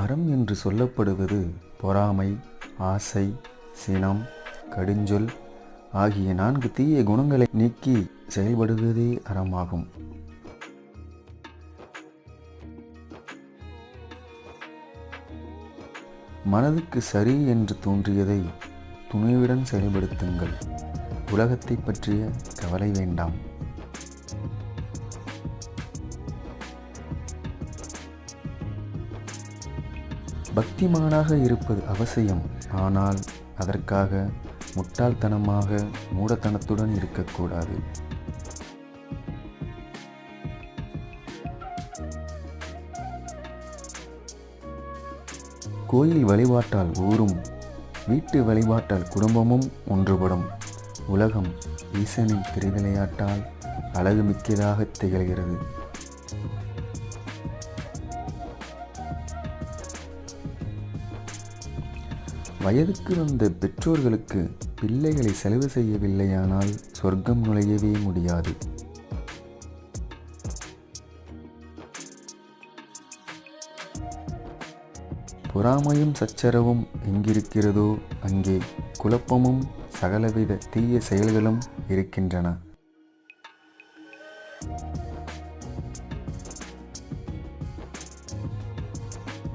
அறம் என்று சொல்லப்படுவது பொறாமை ஆசை சினம் கடுஞ்சொல் ஆகிய நான்கு தீய குணங்களை நீக்கி செயல்படுவதே அறமாகும். மனதுக்கு சரி என்று தோன்றியதை துணிவுடன் செயல்படுத்துங்கள். உலகத்தை பற்றிய கவலை வேண்டாம். பக்திமானாக இருப்பது அவசியம். ஆனால் அதற்காக முட்டாள்தனமாக மூடத்தனத்துடன் இருக்கக்கூடாது. கோயில் வழிபாட்டால் ஊரும் வீட்டு வழிபாட்டால் குடும்பமும் ஒன்றுபடும். உலகம் ஈசனின் திருவிளையாட்டால் அழகுமிக்கதாக திகழ்கிறது. வயதுக்கு வந்த பெற்றோர்களுக்கு பிள்ளைகளை செலவு செய்யவில்லையானால் சொர்க்கம் நுழையவே முடியாது. பொறாமையும் சச்சரவும் எங்கிருக்கிறதோ அங்கே குழப்பமும் சகலவித தீய செயல்களும் இருக்கின்றன.